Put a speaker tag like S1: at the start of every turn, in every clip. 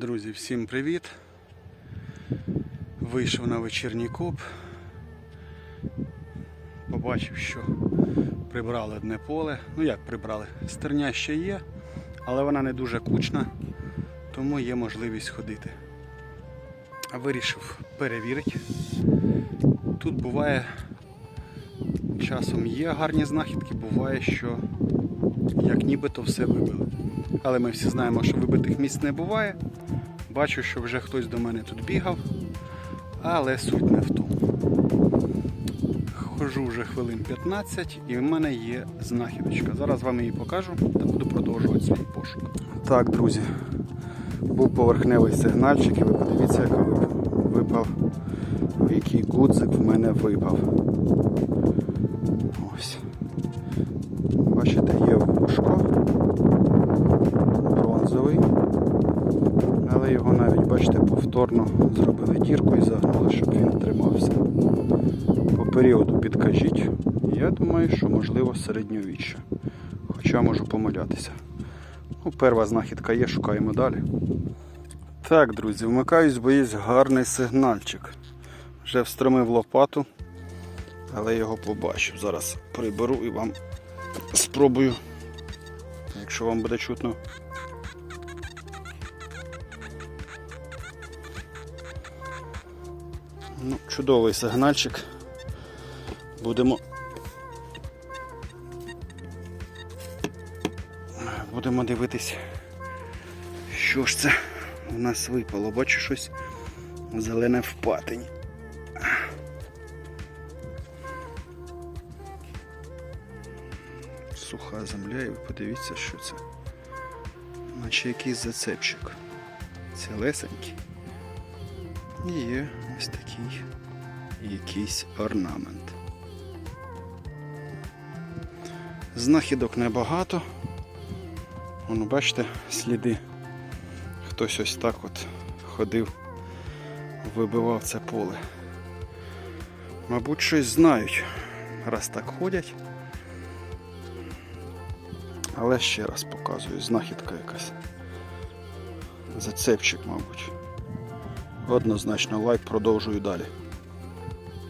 S1: Друзі, всім привіт! Вийшов на вечірній коп. Побачив, що прибрали одне поле. Ну як прибрали? Стерня ще є, але вона не дуже кучна, тому є можливість ходити. Вирішив перевірити. Тут буває, часом є гарні знахідки, буває, що як нібито все вибили. Але ми всі знаємо, що вибитих місць не буває. Бачу, що вже хтось до мене тут бігав, але суть не в тому. Хожу вже хвилин 15 і в мене є знахідочка. Зараз вам її покажу та буду продовжувати свій пошук. Так, друзі, був поверхневий сигнальчик, і ви подивіться, яка випав. Який гудзик в мене випав. Ось. Бачите, є Його навіть, бачите, повторно зробили дірку і загнули, щоб він тримався. По періоду підкажіть. Я думаю, що можливо середньовіччя. Хоча можу помилятися. Ну, перша знахідка є, шукаємо далі. Так, друзі, вмикаюсь, бо є гарний сигнальчик. Вже встромив лопату, але його побачив. Зараз приберу і вам спробую, якщо вам буде чутно. Ну, чудовий сигнальчик. Будемо. Будемо дивитись, що ж це у нас випало. Бачу щось зелене в. Суха земля, і подивіться, що це. Наче якийсь зацепчик. Цілесенький. І є ось такий якийсь орнамент. Знахідок небагато. Воно, бачите, сліди. Хтось ось так от ходив, вибивав це поле. Мабуть, щось знають, раз так ходять. Але ще раз показую, знахідка якась. Зацепчик, мабуть. Однозначно лайк продовжую далі.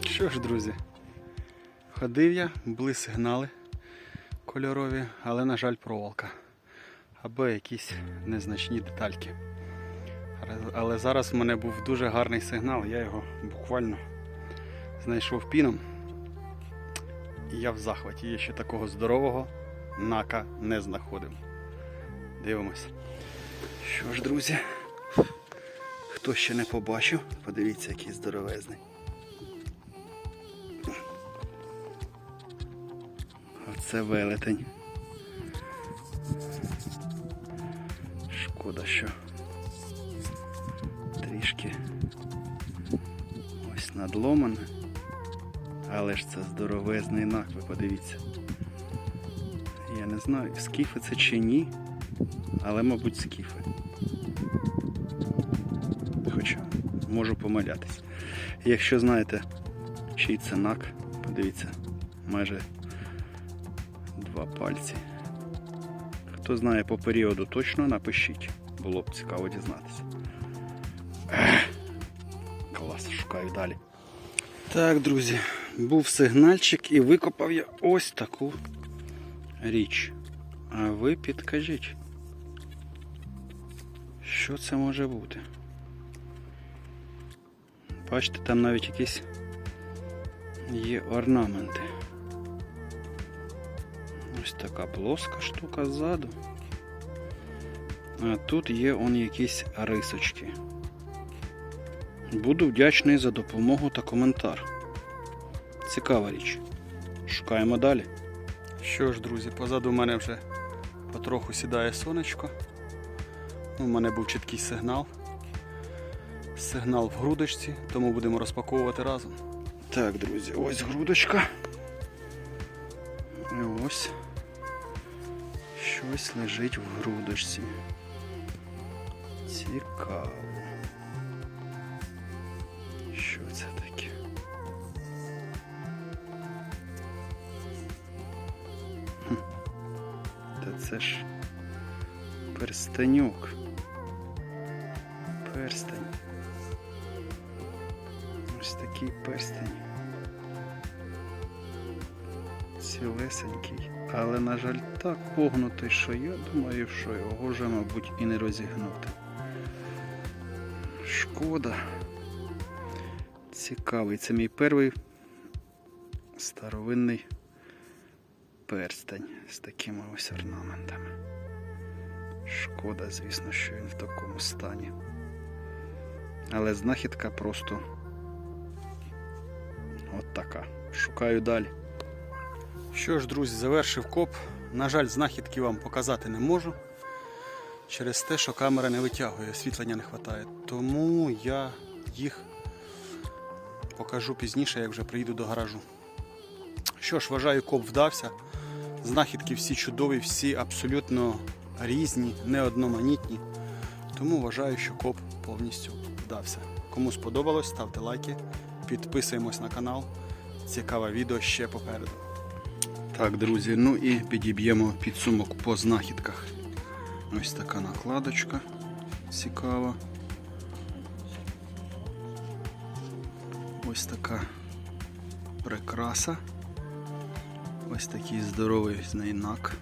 S1: Що ж, друзі, ходив я, були сигнали кольорові, але, на жаль, проволока. Або якісь незначні детальки. Але зараз в мене був дуже гарний сигнал, я його буквально знайшов піном. І я в захваті. Я ще такого здорового нака не знаходив. Дивимось. Що ж, друзі, хто ще не побачив, подивіться, який здоровезний. Оце велетень. Шкода, що трішки ось надломане. Але ж це здоровезний нак, ви подивіться. Я не знаю, скіфи це чи ні, але, мабуть, скіфи. Хоча можу помилятись. Якщо знаєте, чий це нак, подивіться, майже два пальці. Хто знає по періоду точно, напишіть. Було б цікаво дізнатися. Клас, шукаю далі. Так, друзі, був сигнальчик і викопав я ось таку річ. А ви підкажіть, що це може бути? Бачите, там навіть якісь є орнаменти. Ось така плоска штука ззаду. А тут є он якісь рисочки. Буду вдячний за допомогу та коментар. Цікава річ. Шукаємо далі. Що ж, друзі, позаду в мене вже потроху сідає сонечко. У мене був чіткий сигнал. Сигнал в грудочці, тому будемо розпаковувати разом. Так, друзі, ось грудочка. І ось щось лежить в грудочці. Цікаво. Що це таке? Та це ж перстенюк. перстень. Такий перстень. Цілесенький. Але, на жаль, так погнутий, що я думаю, що його вже, мабуть, і не розігнути. Шкода. Цікавий. Це мій перший старовинний перстень з такими ось орнаментами. Шкода, звісно, що він в такому стані. Але знахідка просто от така. Шукаю далі. Що ж, друзі, завершив коп. На жаль, знахідки вам показати не можу. Через те, що камера не витягує, освітлення не вистачає. Тому я їх покажу пізніше, як вже приїду до гаражу. Що ж, вважаю, коп вдався. Знахідки всі чудові, всі абсолютно різні, не одноманітні. Тому вважаю, що коп повністю вдався. Кому сподобалось, ставте лайки, підписуємось на канал. Цікаве відео ще попереду. Так, друзі, ну і підіб'ємо підсумок по знахідках. Ось така накладочка цікава. Ось така прикраса. Ось такий здоровий знайнак.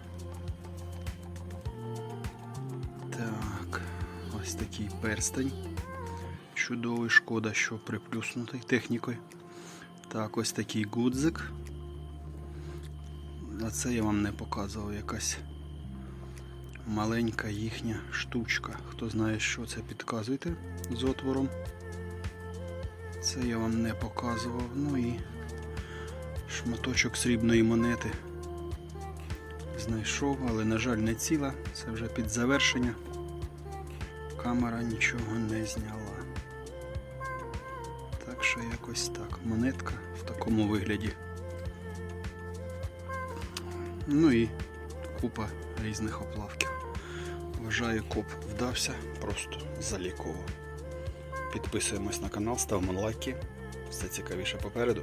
S1: Так, ось такий перстень. Чудовий, шкода, що приплюснутий технікою. Так, ось такий гудзик. А це я вам не показував якась маленька їхня штучка. Хто знає, що це, підказуйте з отвором. Це я вам не показував. Ну і шматочок срібної монети знайшов, але, на жаль, не ціла. Це вже під завершення. Камера нічого не зняла. Що якось так. Монетка в такому вигляді. Ну і купа різних оплавків. Вважаю, коп вдався, просто заліково. Підписуємось на канал, ставимо лайки. Все цікавіше попереду.